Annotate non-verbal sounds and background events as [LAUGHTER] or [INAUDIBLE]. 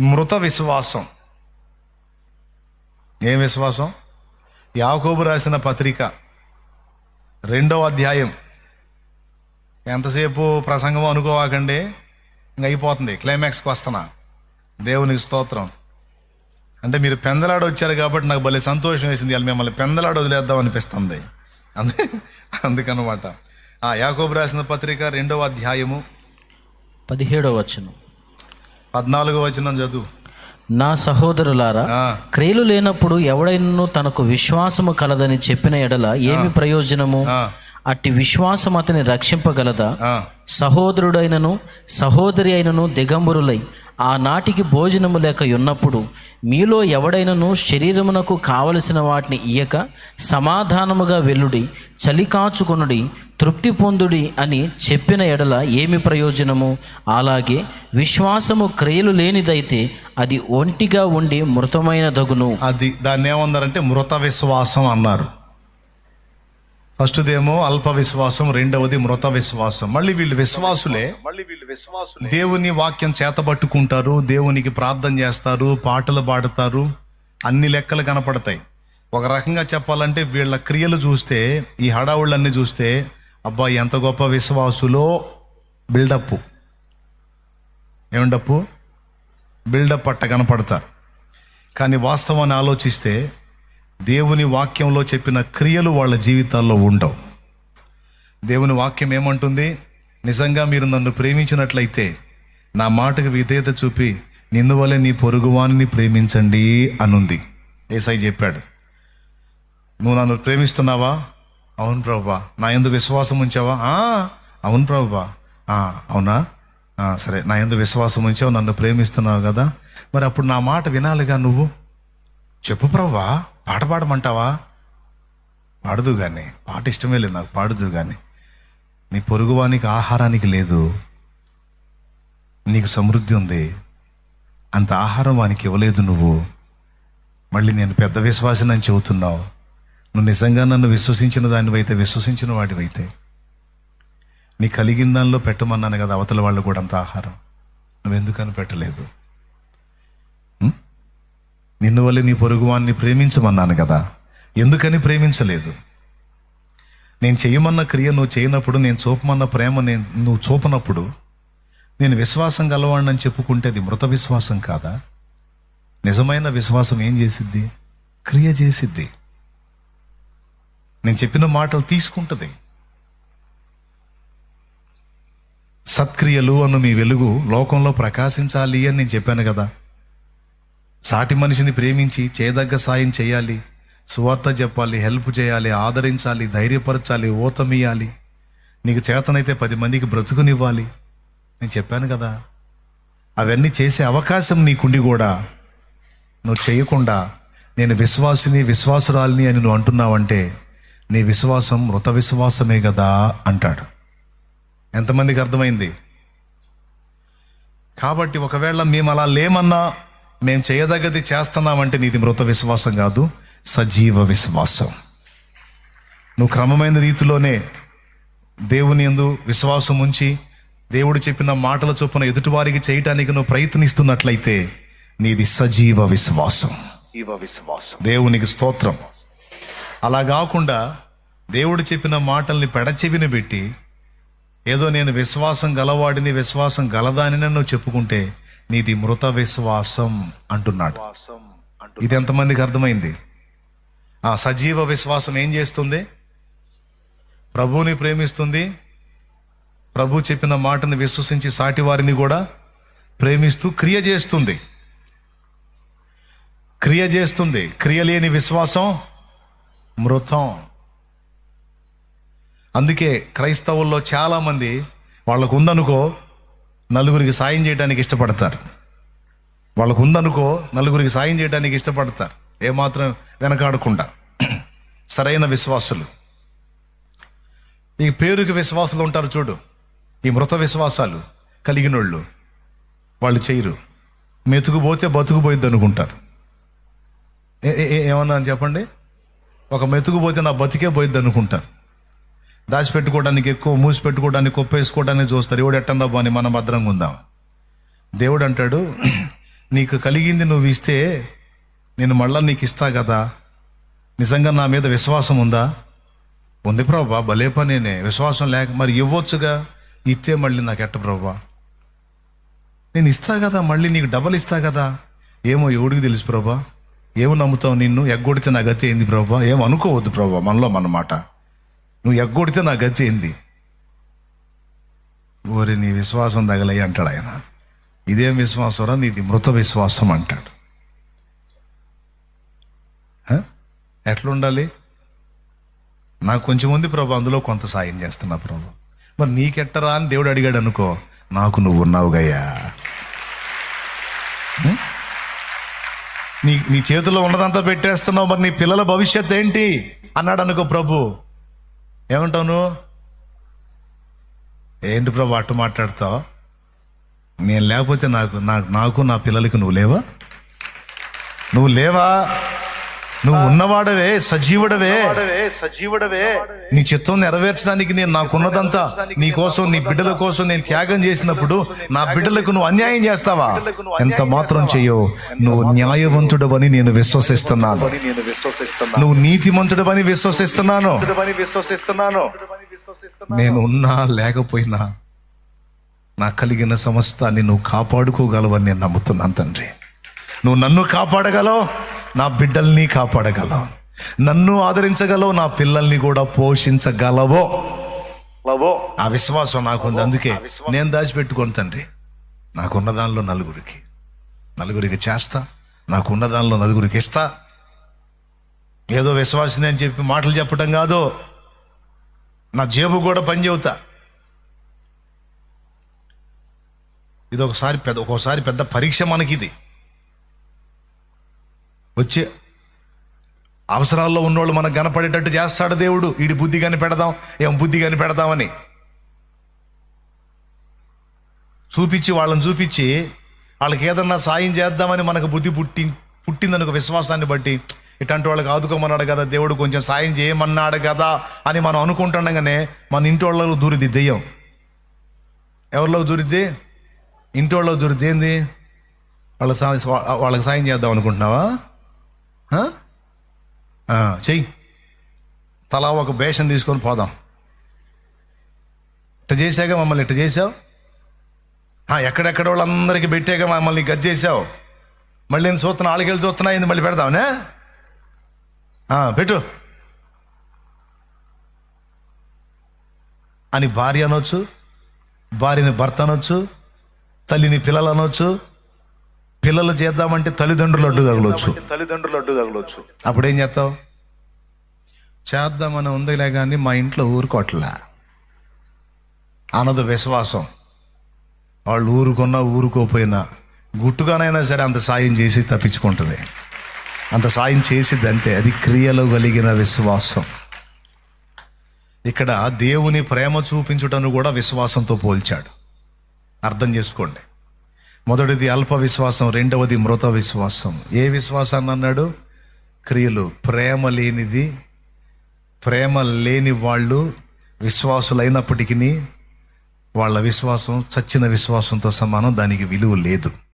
మృత విశ్వాసం. ఏం విశ్వాసం? యాకోబు రాసిన పత్రిక రెండవ అధ్యాయం. ఎంతసేపు ప్రసంగం అనుకోవాకండి ఇంక అయిపోతుంది. క్లైమాక్స్కి వస్తున్నా. దేవునికి స్తోత్రం. అంటే మీరు పెందలాడు వచ్చారు కాబట్టి నాకు భలే సంతోషం వేసింది. వాళ్ళు మిమ్మల్ని పెందలాడు వదిలేద్దాం అనిపిస్తుంది. అందు అందుకనమాట. ఆ యాకోబు రాసిన పత్రిక రెండవ అధ్యాయము. పదిహేడవ వచనం. పద్నాలుగో వచనం చదువు. నా సహోదరులారా క్రియలు లేనప్పుడు ఎవడైనను తనకు విశ్వాసము కలదని చెప్పిన ఎడల ఏమి ప్రయోజనము? అట్టి విశ్వాసం అతని రక్షింపగలదా. సహోదరుడైనను సహోదరి అయినను దిగంబరులై ఆనాటికి భోజనము లేక ఉన్నప్పుడు మీలో ఎవడైనను శరీరమునకు కావలసిన వాటిని ఇయ్యక సమాధానముగా వెల్లుడి చలికాచుకొనుడి తృప్తి పొందుడి అని చెప్పిన ఎడల ఏమి ప్రయోజనము? అలాగే విశ్వాసము క్రియలు లేనిదైతే అది ఒంటిగా ఉండి మృతమైన దగును అది దాన్ని ఏమన్నారంటే మృత విశ్వాసం అన్నారు. ఫస్ట్దేమో అల్ప విశ్వాసం రెండవది మృత విశ్వాసం. మళ్ళీ వీళ్ళు విశ్వాసులే. మళ్ళీ వీళ్ళు విశ్వాసులు. దేవుని వాక్యం చేతబట్టుకుంటారు దేవునికి ప్రార్థన చేస్తారు పాటలు పాడతారు అన్ని లెక్కలు కనపడతాయి. ఒక రకంగా చెప్పాలంటే వీళ్ళ క్రియలు చూస్తే ఈ హడావుళ్ళన్నీ చూస్తే అబ్బా ఎంత గొప్ప విశ్వాసులో బిల్డప్ ఏమండప్పు? బిల్డప్ పట్ట కనపడతారు. కానీ వాస్తవాన్ని ఆలోచిస్తే దేవుని వాక్యంలో చెప్పిన క్రియలు వాళ్ళ జీవితాల్లో ఉండవు. దేవుని వాక్యం ఏమంటుంది? నిజంగా మీరు నన్ను ప్రేమించినట్లయితే నా మాటకు విధేయత చూపి నిన్ను వలె నీ పొరుగువానిని ప్రేమించండి అనుంది. ఏసై చెప్పాడు. నువ్వు నన్ను ప్రేమిస్తున్నావా? అవును ప్రభువా నా ఎందు విశ్వాసం ఉంచావా? అవును ప్రభువా అవునా? సరే. నా ఎందు విశ్వాసం ఉంచావు నన్ను ప్రేమిస్తున్నావు కదా. మరి అప్పుడు నా మాట వినాలిగా నువ్వు? చెప్పు ప్రవ్వా పాట పాడమంటావా? పాడదు కానీ పాట ఇష్టమే లేదు నాకు పాడదు కానీ నీ పొరుగువానికి ఆహారానికి లేదు. నీకు సమృద్ధి ఉంది. అంత ఆహారం వానికి ఇవ్వలేదు నువ్వు. మళ్ళీ నేను పెద్ద విశ్వాసం అని చెబుతున్నావు. నువ్వు నిజంగా నన్ను విశ్వసించిన దానివైతే విశ్వసించిన వాడివైతే. నీ కలిగిన దానిలో పెట్టమన్నాను కదా అవతల వాళ్ళు కూడా అంత ఆహారం. నువ్వెందుకని పెట్టలేదు? నిన్ను వల్ల నీ పొరుగువాన్ని ప్రేమించమన్నాను కదా. ఎందుకని ప్రేమించలేదు? నేను చేయమన్న క్రియ నువ్వు చేయనప్పుడు నేను చూపమన్న ప్రేమ నేను నువ్వు చూపనప్పుడు నేను విశ్వాసం గలవాడిని చెప్పుకుంటే అది మృత విశ్వాసం కాదా? నిజమైన విశ్వాసం ఏం చేసిద్ది? క్రియ చేసిద్ది. నేను చెప్పిన మాటలు తీసుకుంటుంది. సత్క్రియలు అన్న మీ వెలుగు లోకంలో ప్రకాశించాలి అని నేను చెప్పాను కదా. సాటి మనిషిని ప్రేమించి చేయదగ్గ సాయం చేయాలి. సువార్త చెప్పాలి హెల్ప్ చేయాలి ఆదరించాలి ధైర్యపరచాలి ఓతమియాలి నీకు చేతనైతే పది మందికి బ్రతుకునివ్వాలి. నేను చెప్పాను కదా అవన్నీ చేసే అవకాశం నీకుండి కూడా నువ్వు చేయకుండా నేను విశ్వాసిని విశ్వాసురాలిని అని నువ్వు అంటున్నావంటే నీ విశ్వాసం మృత విశ్వాసమే కదా అంటాడు. ఎంతమందికి అర్థమైంది? కాబట్టి ఒకవేళ మేము అలా లేమన్నా మేము చేయదగ్గది చేస్తున్నామంటే నీది మృత విశ్వాసం కాదు సజీవ విశ్వాసం. నువ్వు క్రమమైన రీతిలోనే దేవుని యందు విశ్వాసం ఉంచి దేవుడు చెప్పిన మాటల చొప్పున ఎదుటివారికి చేయటానికి నువ్వు ప్రయత్నిస్తున్నట్లయితే నీది సజీవ విశ్వాసం. విశ్వాసం. దేవునికి స్తోత్రం. అలా కాకుండా దేవుడు చెప్పిన మాటల్ని పెడచెవిని పెట్టి ఏదో నేను విశ్వాసం గలవాడిని విశ్వాసం గలదాని నువ్వు చెప్పుకుంటే నీది మృత విశ్వాసం అంటున్నాడు. ఇది ఎంతమందికి అర్థమైంది? ఆ సజీవ విశ్వాసం ఏం చేస్తుంది? ప్రభువుని ప్రేమిస్తుంది. ప్రభు చెప్పిన మాటను విశ్వసించి సాటి వారిని కూడా ప్రేమిస్తూ క్రియ చేస్తుంది. క్రియ చేస్తుంది. క్రియ లేని విశ్వాసం మృతం. అందుకే క్రైస్తవుల్లో చాలామంది వాళ్ళకు ఉందనుకో నలుగురికి సాయం చేయడానికి ఇష్టపడతారు. వాళ్ళకు ఉందనుకో నలుగురికి సాయం చేయడానికి ఇష్టపడతారు. ఏమాత్రం వెనకాడకుండా. సరైన విశ్వాసులు. ఈ పేరుకి విశ్వాసులు ఉంటారు చూడు. ఈ మృత విశ్వాసాలు కలిగినోళ్ళు. వాళ్ళు చేయరు. మెతుకుపోతే బతుకుపోయిద్ది అనుకుంటారు. ఏ- ఏ- ఏ- ఏమన్నా అని చెప్పండి? ఒక మెతుకుపోతే నా బతికే పోయిద్ది అనుకుంటారు. దాచిపెట్టుకోవడానికి ఎక్కువ మూసి పెట్టుకోవడానికి కుప్ప వేసుకోవడానికి చూస్తారు. ఎవడు ఎట్టండా బాని మనం భద్రంగా ఉందాం. దేవుడు అంటాడు [CLEARS THROAT] నీకు కలిగింది నువ్వు ఇస్తే నేను మళ్ళీ నీకు ఇస్తా కదా. నిజంగా నా మీద విశ్వాసం ఉందా? ఉంది ప్రభా భలే పనేనే. విశ్వాసం లేక మరి ఇవ్వచ్చుగా? ఇస్తే మళ్ళీ నాకు ఎట్ట ప్రభా? నేను ఇస్తా కదా మళ్ళీ నీకు డబల్ ఇస్తా కదా. ఏమో ఎవడికి తెలుసు ప్రభా? ఏమో నమ్ముతావు నిన్ను? ఎగ్గొడితే నా గతి ఏంది ప్రభా? ఏమనుకోవద్దు అనుకోవద్దు ప్రభా మనలో మన మాట. నువ్వు ఎగ్గొడితే నా గతి ఏంది? ఓరి నీ విశ్వాసం తగలయ్యి అంటాడు ఆయన. ఇదేం విశ్వాసరా నీది మృత విశ్వాసం అంటాడు. ఎట్లుండాలి? ఎట్లా ఉండాలి నాకు కొంచెం ఉంది ప్రభు అందులో కొంత సాయం చేస్తున్నా ప్రభు. మరి నీకెట్టరా అని దేవుడు అడిగాడు అనుకో నాకు నువ్వు ఉన్నావుగయ్యా నీ నీ చేతిలో ఉన్నదంతా పెట్టేస్తున్నావు మరి నీ పిల్లల భవిష్యత్ ఏంటి? అన్నాడు అనుకో ప్రభు. ఏమంటావు నువ్వు? ఏంటి ప్రభు అట్టు మాట్లాడతావు? నేను లేకపోతే నాకు నాకు నాకు నా పిల్లలకి నువ్వు లేవా? నువ్వు లేవా? నువ్వు ఉన్నవాడవే సజీవుడవే. సజీవుడవే. నీ చిత్తం నెరవేర్చడానికి నేను నాకున్నదంతా నీ కోసం నీ బిడ్డల కోసం నేను త్యాగం చేసినప్పుడు నా బిడ్డలకు నువ్వు అన్యాయం చేస్తావా? ఎంత మాత్రం చెయ్యో నువ్వు న్యాయవంతుడవని నేను విశ్వసిస్తున్నాను. నువ్వు నీతిమంతుడవని విశ్వసిస్తున్నాను. విశ్వసిస్తున్నాను నేను ఉన్నా లేకపోయినా నాకు కలిగిన సమస్తాన్ని నువ్వు కాపాడుకోగలవని నేను నమ్ముతున్నాను తండ్రి. నువ్వు నన్ను కాపాడగలవు. నా బిడ్డల్ని కాపాడగలవు. నన్ను ఆదరించగలవు నా పిల్లల్ని కూడా పోషించగలవో. లవో. ఆ విశ్వాసం నాకుంది. అందుకే నేను దాచిపెట్టుకోను తండ్రి. నాకున్న దానిలో నలుగురికి. నలుగురికి చేస్తా. నాకున్న దానిలో నలుగురికి ఇస్తా. ఏదో విశ్వాసం అని చెప్పి మాటలు చెప్పటం కాదు. నా జేబు కూడా పని చెబుతా. ఇది ఒకసారి పెద్ద ఒక్కోసారి పెద్ద పరీక్ష మనకి ఇది వచ్చే అవసరాల్లో ఉన్నోళ్ళు మనకు కనపడేటట్టు చేస్తాడు దేవుడు. ఈడి బుద్ధి కానీ పెడదాం ఏం బుద్ధి కానీ పెడదామని చూపించి వాళ్ళని చూపించి వాళ్ళకి ఏదన్నా సాయం చేద్దామని మనకు బుద్ధి పుట్టి పుట్టిందనుక విశ్వాసాన్ని బట్టి ఇట్లాంటి వాళ్ళకి ఆదుకోమన్నాడు కదా దేవుడు కొంచెం సాయం చేయమన్నాడు కదా అని మనం అనుకుంటుండగానే మన ఇంటి వాళ్ళలో దూరిది దెయ్యం. ఎవరిలో దూరిద్ది? ఇంటి వాళ్ళలో దూరిద్ది ఏంది? వాళ్ళ వాళ్ళకి సాయం చేద్దాం అనుకుంటున్నావా? చెయ్యి. తలా ఒక బేషన్ తీసుకొని పోదాం. ఇట్ట చేశాక మమ్మల్ని ఇట్ట చేసావు ఎక్కడెక్కడ వాళ్ళందరికీ పెట్టాక మమ్మల్ని గది చేసావు మళ్ళీ నేను చూస్తున్నా ఆళ్ళకెళ్ళి చూస్తున్నా ఇది మళ్ళీ పెడదామనే పెట్టు. అని భార్య అనొచ్చు భార్యని భర్త అనొచ్చు తల్లిని పిల్లలు అనొచ్చు పిల్లలు చేద్దామంటే తల్లిదండ్రులు అడ్డు తగలొచ్చు. తల్లిదండ్రులు అడ్డు తగలొచ్చు. అప్పుడేం చేస్తావు? చేద్దామని ఉందిలే కానీ మా ఇంట్లో ఊరుకోట్లా అన్నది విశ్వాసం. వాళ్ళు ఊరుకున్నా ఊరుకోపోయినా గుట్టుగానైనా సరే అంత సాయం చేసి తప్పించుకుంటుంది. అంత సాయం చేసిద్ది అంతే. అది క్రియలో కలిగిన విశ్వాసం. ఇక్కడ దేవుని ప్రేమ చూపించుటను కూడా విశ్వాసంతో పోల్చాడు. అర్థం చేసుకోండి. మొదటిది అల్ప విశ్వాసం రెండవది మృత విశ్వాసం ఏ విశ్వాసాన్ని అన్నాడు? క్రియలు. ప్రేమ లేనిది ప్రేమ లేని వాళ్ళు విశ్వాసులైనప్పటికీ వాళ్ళ విశ్వాసం చచ్చిన విశ్వాసంతో సమానం దానికి విలువ లేదు.